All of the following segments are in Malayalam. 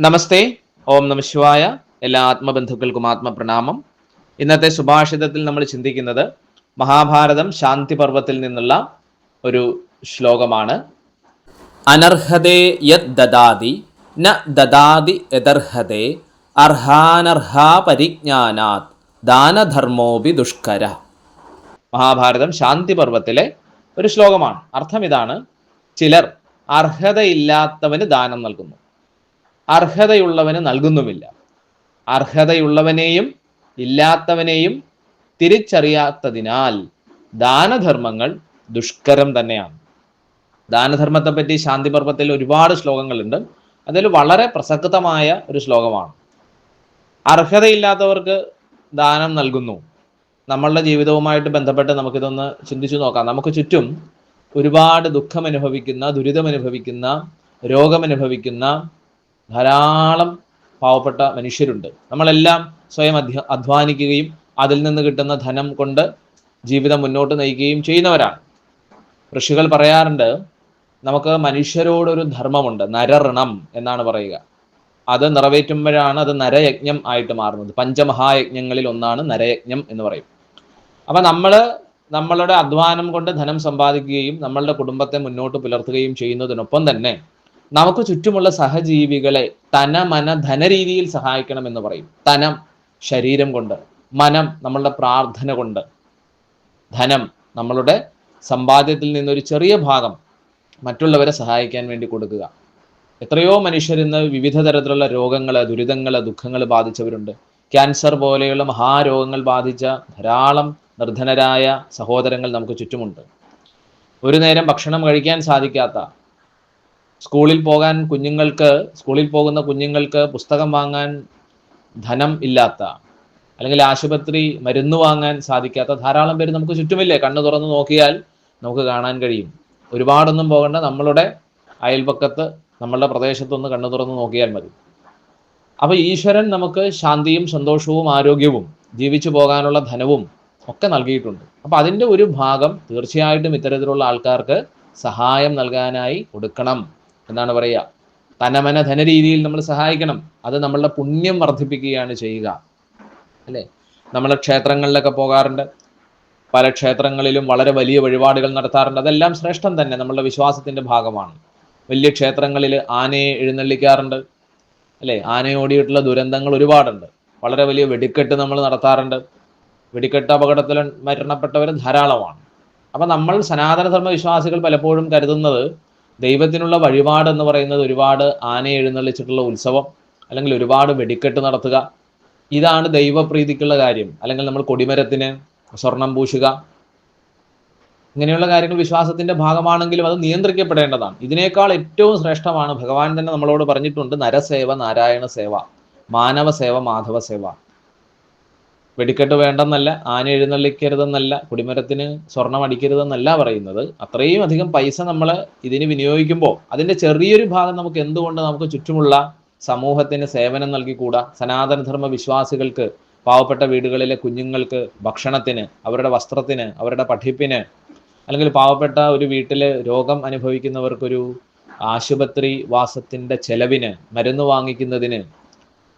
നമസ്തേ ഓം നമ ശിവായ. എല്ലാ ആത്മബന്ധുക്കൾക്കും ആത്മപ്രണാമം. ഇന്നത്തെ സുഭാഷിതത്തിൽ നമ്മൾ ചിന്തിക്കുന്നത് മഹാഭാരതം ശാന്തി പർവത്തിൽ നിന്നുള്ള ഒരു ശ്ലോകമാണ്. അനർഹതേ യത് ദദാതി ന ദദാതി യദർഹതേ അർഹാനർഹാ പരിജ്ഞാനാത് ദാനധർമ്മോപി ദുഷ്കര. മഹാഭാരതം ശാന്തി പർവത്തിലെ ഒരു ശ്ലോകമാണ്. അർത്ഥം ഇതാണ് ചിലർ അർഹതയില്ലാത്തവന് ദാനം നൽകുന്നു. അർഹതയുള്ളവന് നൽകുന്നുമില്ല. അർഹതയുള്ളവനെയും ഇല്ലാത്തവനെയും തിരിച്ചറിയാത്തതിനാൽ ദാനധർമ്മങ്ങൾ ദുഷ്കരം തന്നെയാണ്. ദാനധർമ്മത്തെ പറ്റി ശാന്തി പർവത്തിൽ ഒരുപാട് ശ്ലോകങ്ങളുണ്ട്. അതിൽ വളരെ പ്രസക്തമായ ഒരു ശ്ലോകമാണ്. അർഹതയില്ലാത്തവർക്ക് ദാനം നൽകുന്നു. നമ്മളുടെ ജീവിതവുമായിട്ട് ബന്ധപ്പെട്ട് നമുക്കിതൊന്ന് ചിന്തിച്ചു നോക്കാം. നമുക്ക് ചുറ്റും ഒരുപാട് ദുഃഖം അനുഭവിക്കുന്ന ദുരിതം അനുഭവിക്കുന്ന രോഗമനുഭവിക്കുന്ന ധാരാളം പാവപ്പെട്ട മനുഷ്യരുണ്ട്. നമ്മളെല്ലാം സ്വയം അധ്വാനിക്കുകയും അതിൽ നിന്ന് കിട്ടുന്ന ധനം കൊണ്ട് ജീവിതം മുന്നോട്ട് നയിക്കുകയും ചെയ്യുന്നവരാണ്. ഋഷികൾ പറയാറുണ്ട് നമുക്ക് മനുഷ്യരോടൊരു ധർമ്മമുണ്ട് നരഋണം എന്നാണ് പറയുക. അത് നിറവേറ്റുമ്പോഴാണ് അത് നരയജ്ഞം ആയിട്ട് മാറുന്നത്. പഞ്ചമഹായജ്ഞങ്ങളിൽ ഒന്നാണ് നരയജ്ഞം എന്ന് പറയും. അപ്പൊ നമ്മൾ നമ്മളുടെ അധ്വാനം കൊണ്ട് ധനം സമ്പാദിക്കുകയും നമ്മളുടെ കുടുംബത്തെ മുന്നോട്ട് പുലർത്തുകയും ചെയ്യുന്നതിനൊപ്പം തന്നെ നമുക്ക് ചുറ്റുമുള്ള സഹജീവികളെ തന മന ധന രീതിയിൽ സഹായിക്കണം എന്ന് പറയും. തനം ശരീരം കൊണ്ട് മനം നമ്മളുടെ പ്രാർത്ഥന കൊണ്ട്. ധനം നമ്മളുടെ സമ്പാദ്യത്തിൽ നിന്നൊരു ചെറിയ ഭാഗം മറ്റുള്ളവരെ സഹായിക്കാൻ വേണ്ടി കൊടുക്കുക. എത്രയോ മനുഷ്യർ ഇന്ന് വിവിധ തരത്തിലുള്ള രോഗങ്ങൾ ദുരിതങ്ങൾ ദുഃഖങ്ങൾ ബാധിച്ചവരുണ്ട്. ക്യാൻസർ പോലെയുള്ള മഹാരോഗങ്ങൾ ബാധിച്ച ധാരാളം നിർധനരായ സഹോദരങ്ങൾ നമുക്ക് ചുറ്റുമുണ്ട്. ഒരു നേരം ഭക്ഷണം കഴിക്കാൻ സാധിക്കാത്ത സ്കൂളിൽ പോകാൻ കുഞ്ഞുങ്ങൾക്ക് സ്കൂളിൽ പോകുന്ന കുഞ്ഞുങ്ങൾക്ക് പുസ്തകം വാങ്ങാൻ ധനം ഇല്ലാത്ത അല്ലെങ്കിൽ ആശുപത്രി മരുന്ന് വാങ്ങാൻ സാധിക്കാത്ത ധാരാളം പേര് നമുക്ക് ചുറ്റുമില്ലേ? കണ്ണു തുറന്ന് നോക്കിയാൽ നമുക്ക് കാണാൻ കഴിയും. ഒരുപാടൊന്നും പോകേണ്ട. നമ്മളുടെ അയൽപക്കത്ത് നമ്മളുടെ പ്രദേശത്തൊന്ന് കണ്ണു തുറന്ന് നോക്കിയാൽ മതി. അപ്പൊ ഈശ്വരൻ നമുക്ക് ശാന്തിയും സന്തോഷവും ആരോഗ്യവും ജീവിച്ചു പോകാനുള്ള ധനവും ഒക്കെ നൽകിയിട്ടുണ്ട്. അപ്പൊ അതിന്റെ ഒരു ഭാഗം തീർച്ചയായിട്ടും ഇത്തരത്തിലുള്ള ആൾക്കാർക്ക് സഹായം നൽകാനായി കൊടുക്കണം. എന്നാണ് പറയുക? തനമന ധനരീതിയിൽ നമ്മൾ സഹായിക്കണം. അത് നമ്മളുടെ പുണ്യം വർദ്ധിപ്പിക്കുകയാണ് ചെയ്യുക. അല്ലേ? നമ്മൾ ക്ഷേത്രങ്ങളിലൊക്കെ പോകാറുണ്ട്. പല ക്ഷേത്രങ്ങളിലും വളരെ വലിയ വഴിപാടുകൾ നടത്താറുണ്ട്. അതെല്ലാം ശ്രേഷ്ഠം തന്നെ. നമ്മളുടെ വിശ്വാസത്തിന്റെ ഭാഗമാണ്. വലിയ ക്ഷേത്രങ്ങളിൽ ആനയെ എഴുന്നള്ളിക്കാറുണ്ട്. അല്ലേ? ആനയോടിയിട്ടുള്ള ദുരന്തങ്ങൾ ഒരുപാടുണ്ട്. വളരെ വലിയ വെടിക്കെട്ട് നമ്മൾ നടത്താറുണ്ട്. വെടിക്കെട്ട് അപകടത്തിൽ മരണപ്പെട്ടവർ ധാരാളമാണ്. അപ്പൊ നമ്മൾ സനാതനധർമ്മ വിശ്വാസികൾ പലപ്പോഴും കരുതുന്നത് ദൈവത്തിനുള്ള വഴിപാട് എന്ന് പറയുന്നത് ഒരുപാട് ആന എഴുന്നള്ളിച്ചിട്ടുള്ള ഉത്സവം അല്ലെങ്കിൽ ഒരുപാട് വെടിക്കെട്ട് നടത്തുക. ഇതാണ് ദൈവപ്രീതിക്കുള്ള കാര്യം. അല്ലെങ്കിൽ നമ്മൾ കൊടിമരത്തിന് സ്വർണം പൂശുക. ഇങ്ങനെയുള്ള കാര്യങ്ങൾ വിശ്വാസത്തിന്റെ ഭാഗമാണെങ്കിലും അത് നിയന്ത്രിക്കപ്പെടേണ്ടതാണ്. ഇതിനേക്കാൾ ഏറ്റവും ശ്രേഷ്ഠമാണ് ഭഗവാൻ തന്നെ നമ്മളോട് പറഞ്ഞിട്ടുണ്ട് നരസേവ നാരായണ സേവ മാനവ സേവ മാധവ സേവ. വെടിക്കെട്ട് വേണ്ടെന്നല്ല ആന എഴുന്നള്ളിക്കരുതെന്നല്ല കുടിമരത്തിന് സ്വർണം അടിക്കരുതെന്നല്ല പറയുന്നത്. അത്രയും അധികം പൈസ നമ്മൾ ഇതിന് വിനിയോഗിക്കുമ്പോൾ അതിന്റെ ചെറിയൊരു ഭാഗം നമുക്ക് എന്തുകൊണ്ട് നമുക്ക് ചുറ്റുമുള്ള സമൂഹത്തിന് സേവനം നൽകിക്കൂടാ? സനാതനധർമ്മ വിശ്വാസികൾക്ക് പാവപ്പെട്ട വീടുകളിലെ കുഞ്ഞുങ്ങൾക്ക് ഭക്ഷണത്തിന് അവരുടെ വസ്ത്രത്തിന് അവരുടെ പഠിപ്പിന് അല്ലെങ്കിൽ പാവപ്പെട്ട ഒരു വീട്ടിൽ രോഗം അനുഭവിക്കുന്നവർക്കൊരു ആശുപത്രി വാസത്തിന്റെ ചെലവിന് മരുന്ന് വാങ്ങിക്കുന്നതിന്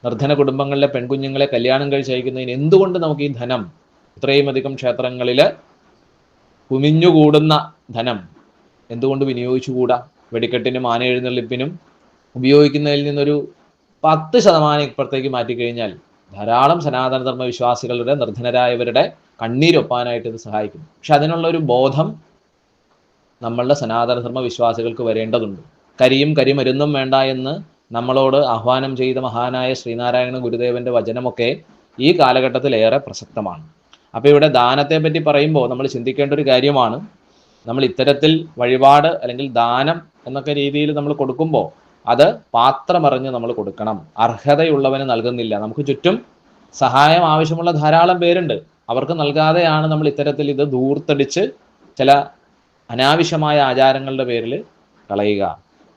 നിർധന കുടുംബങ്ങളിലെ പെൺകുഞ്ഞുങ്ങളെ കല്യാണം കഴിച്ചയക്കുന്നതിന് എന്തുകൊണ്ട് നമുക്ക് ഈ ധനം ഇത്രയും അധികം ക്ഷേത്രങ്ങളിൽ കുമിഞ്ഞുകൂടുന്ന ധനം എന്തുകൊണ്ട് വിനിയോഗിച്ചുകൂടാ? വെടിക്കെട്ടിനും ആന എഴുന്നള്ളിപ്പിനും ഉപയോഗിക്കുന്നതിൽ നിന്നൊരു പത്ത് ശതമാനം ഇപ്പുറത്തേക്ക് മാറ്റിക്കഴിഞ്ഞാൽ ധാരാളം സനാതനധർമ്മ വിശ്വാസികളുടെ നിർധനരായവരുടെ കണ്ണീരൊപ്പാനായിട്ട് ഇത് സഹായിക്കും. പക്ഷെ അതിനുള്ള ഒരു ബോധം നമ്മളുടെ സനാതനധർമ്മ വിശ്വാസികൾക്ക് വരേണ്ടതുണ്ട്. കരിയും കരിമരുന്നും വേണ്ട എന്ന് നമ്മളോട് ആഹ്വാനം ചെയ്ത മഹാനായ ശ്രീനാരായണ ഗുരുദേവന്റെ വചനമൊക്കെ ഈ കാലഘട്ടത്തിൽ ഏറെ പ്രസക്തമാണ്. അപ്പോൾ ഇവിടെ ദാനത്തെ പറ്റി പറയുമ്പോൾ നമ്മൾ ചിന്തിക്കേണ്ട ഒരു കാര്യമാണ് നമ്മൾ ഇത്തരത്തിൽ വഴിപാട് അല്ലെങ്കിൽ ദാനം എന്നൊക്കെ രീതിയിൽ നമ്മൾ കൊടുക്കുമ്പോൾ അത് പാത്രമറിഞ്ഞ് നമ്മൾ കൊടുക്കണം. അർഹതയുള്ളവന് നൽകുന്നില്ല. നമുക്ക് ചുറ്റും സഹായം ആവശ്യമുള്ള ധാരാളം പേരുണ്ട്. അവർക്ക് നൽകാതെയാണ് നമ്മൾ ഇത്തരത്തിൽ ഇത് ദൂർത്തടിച്ച് ചില അനാവശ്യമായ ആചാരങ്ങളുടെ പേരിൽ കളയുക.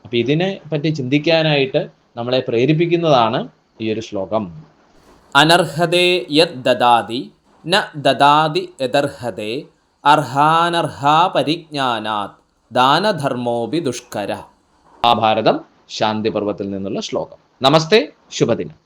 അപ്പൊ ഇതിനെ പറ്റി ചിന്തിക്കാനായിട്ട് നമ്മളെ പ്രേരിപ്പിക്കുന്നതാണ് ഈ ഒരു ശ്ലോകം. അനർഹതേ യത് ദദാതി ന ദദാതി യദർഹതേ അർഹാനർഹാ പരിജ്ഞാനാത് ദാനധർമ്മോപി ദുഷ്കര. മഹാഭാരതം ശാന്തി പർവത്തിൽ നിന്നുള്ള ശ്ലോകം. നമസ്തേ ശുഭദിനം.